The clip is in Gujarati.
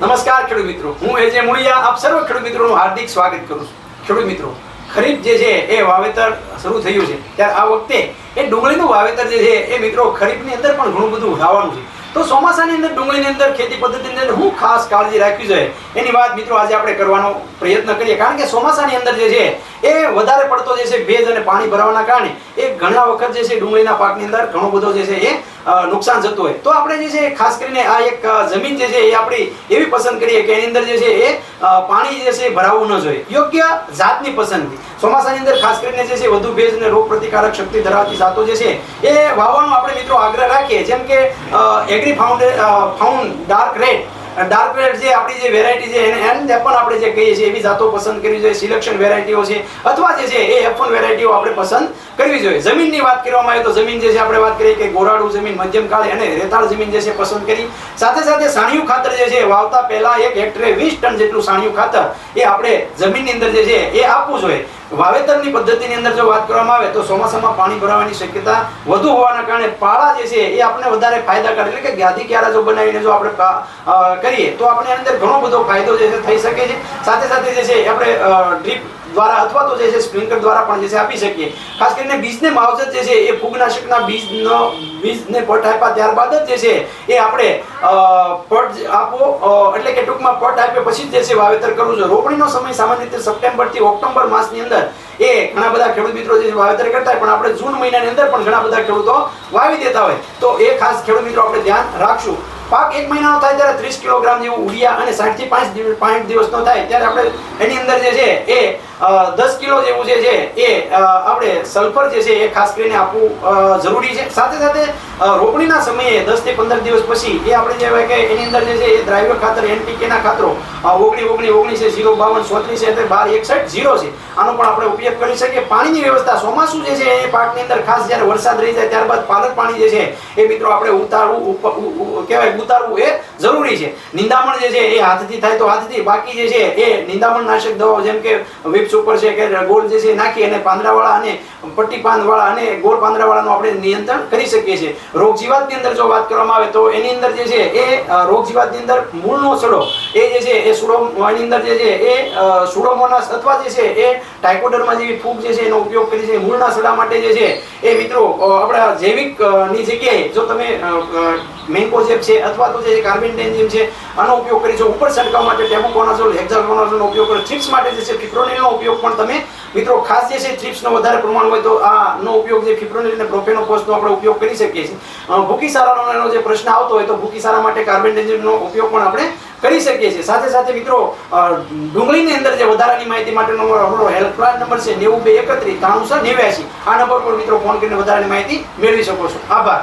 નમસ્કાર ખેડૂત મિત્રો. હું જે મુળિયા આપ સર્વ ખેડૂત મિત્રોનું હાર્દિક સ્વાગત કરું છું. ખેડૂત મિત્રો, ખરીફ જે છે, એ વાવેતર શરૂ થયું છે. ત્યારે આ વખતે એ ડુંગળીનું વાવેતર જે છે, એ મિત્રો ખરીફની અંદર પણ ઘણું બધું થવાનું છે. તો ચોમાસાની અંદર, ડુંગળીની અંદર, ખેતી પદ્ધતિની અંદર હું ખાસ કાળજી રાખવી જોઈએ. એની વાત મિત્રો આજે આપણે કરવાનો પ્રયત્ન કરીએ. કારણ કે ચોમાસાની અંદર જે છે, એ વધારે પડતો જે છે ભેજ અને પાણી ભરાવાના કારણે એ ઘણા વખત જે છે ડુંગળીના પાકની અંદર ઘણો બધો જે છે એ નુકસાન જતું હોય. તો આપણે જે છે, ખાસ કરીને આ એક જમીન જે છે એ આપણી એવી પસંદ કરીએ કે એની અંદર જે છે એ પાણી જે છે ભરાવવું ન જોઈએ. યોગ્ય જાતની પસંદગી. ચોમાસાની અંદર ખાસ કરીને જે છે વધુ ભેજ અને રોગ પ્રતિકારક શક્તિ ધરાવતી જાતો જે છે એ વાવવાનો આપણે મિત્રો આગ્રહ જેમ કે Agrifound found dark red dark red જે આપણી જે વેરાયટી છે, એને એને પણ આપણે જે કહીએ છીએ, એવી જાતો પસંદ કરવી જોઈએ. સિલેક્શન વેરાયટીઓ છે, અથવા જે છે, એ એફ વેરાયટીઓ આપણે પસંદ કરવી જોઈએ. જમીનની વાત કરવામાં આવે તો જમીન જે છે, આપણે વાત કરીએ કે ગોરાડુ જમીન, મધ્યમ કાળ અને રેતાળ જમીન જે છે, પસંદ કરી. સાથે સાથે સાણિયું ખાતર જે છે વાવતા પહેલા એક હેક્ટરે વીસ ટન જેટલું સાણિયું ખાતર એ આપણે જમીનની અંદર જે છે, એ આપવું જોઈએ. વાવેતરની પદ્ધતિની અંદર જો વાત કરવામાં આવે તો ચોમાસામાં પાણી ભરાવાની શક્યતા વધુ હોવાના કારણે પાળા જે છે એ આપણે વધારે ફાયદાકાર એટલે કે ગાદી ક્યારા જો બનાવીને જો આપણે કરીએ તો આપણે અંદર ઘણો બધો ફાયદો જે છે થઈ શકે છે. સાથે સાથે જે છે આપણે ડ્રીપ દ્વારા અથવા તો જે છે સ્પ્રિંકલર દ્વારા પણ જે છે આપી શકીએ. ખાસ કરીને બીજને માવજત જે છે એ ફૂગનાશકના બીજનો, બીજને પટ આપ્યા ત્યારબાદ જ જે છે એ આપણે પટ આપો એટલે કે ટૂંકમાં પટ આપ્યા પછી જે છે વાવેતર કરવું જોઈએ. રોપણીનો સમય સામાન્ય રીતે સપ્ટેમ્બરથી ઓક્ટોબર માસની અંદર એ ઘણા બધા ખેડૂત મિત્રો જે વાવેતર કરતા હોય, પણ આપણે જૂન મહિનાની અંદર પણ ઘણા બધા ખેડૂતો વાવી દેતા હોય. તો એ ખાસ ખેડૂત મિત્રો આપણે ધ્યાન રાખશું. પાક એક મહિનાનો થાય ત્યારે ત્રીસ કિલોગ્રામ જેવું ઉડિયા અને સાઠથી પાંચ પાંચ દિવસનો થાય ત્યારે આપણે એની અંદર જે છે એ દસ કિલો જેવું જે છે એ આપણે સલ્ફર જે છે એ ખાસ કરીને આપવું જરૂરી છે. સાથે સાથે રોપણીના સમયે દસથી પંદર દિવસ પછી એ આપણે જે કે એની અંદર જે છે એ દ્રાવ્ય ખાતર NPK ના ખાતરો ઓગણી ઓગણી ઓગણીસ ઝીરો, બાવન, ચોત્રીસ એટલે બાર, એકસઠ, ઝીરો છે. આનો પણ આપણે ઉપયોગ કરી શકીએ. પાણીની વ્યવસ્થા, ચોમાસું જે છે એ પાકની અંદર ખાસ જ્યારે વરસાદ રહી જાય ત્યારબાદ પાલક પાણી જે છે એ મિત્રો આપણે ઉતારવું કહેવાય ઉતારવું એ જરૂરી છે. નિંદામણ જે છે એ હાથથી થાય તો હાથથી. બાકી જે છે એ નિંદામણ નાશક દવાઓ જેમ કે વિપ સુપર છે કે ગોળ જે છે નાખી અને પાંદડાવાળા અને પટ્ટી પાંદવાળા અને ગોળ પાંદડાવાળાનું આપણે નિયંત્રણ કરી શકીએ છીએ. રોગ જીવાતની અંદર જો વાત કરવામાં આવે તો એની અંદર જે છે એ રોગ જીવાતની અંદર મૂળનો સડો એ જે છે એ સુડો, એની અંદર જે છે એ સુડોમોનાસ અથવા જે છે એ ટાઇકોડરમાં જેવી ફૂગ જે છે એનો ઉપયોગ કરી છે મૂળના સડા માટે જે છે એ મિત્રો આપણા જૈવિકની જગ્યાએ જો તમે મેન્કોઝેપ છે અથવા તો જે કાર્બેન્ડેન્ઝિમ છે આનો ઉપયોગ કરી છે. ઉપર છંટકાવ માટે ટેબુકોનાઝોલ હેક્ઝાકોનાઝોલનો ઉપયોગ કરો, ચિપ્સ માટે જે છે ફિપ્રોનિલનો ઉપયોગ પણ તમે. મિત્રો, ખાસ જે છે થ્રિપ્સનો વધારે પ્રમાણ હોય તો આનો ઉપયોગ જે ફિપ્રોનિલ અને પ્રોફેનોફોસનો આપણે ઉપયોગ કરી શકીએ છીએ. ભૂકી સારાનો જે પ્રશ્ન આવતો હોય તો ભૂકી સારા માટે કાર્બેન્ડેન્ઝિમનો ઉપયોગ પણ આપણે કરી શકીએ છીએ. સાથે સાથે મિત્રો ડુંગળીની અંદર જે વધારાની માહિતી માટેનો આપણો હેલ્પલાઇન નંબર છે નેવું બે એકત્રીસ ત્રાણું નેવ્યાસી આ નંબર પર મિત્રો ફોન કરીને વધારાની માહિતી મેળવી શકો છો. આભાર.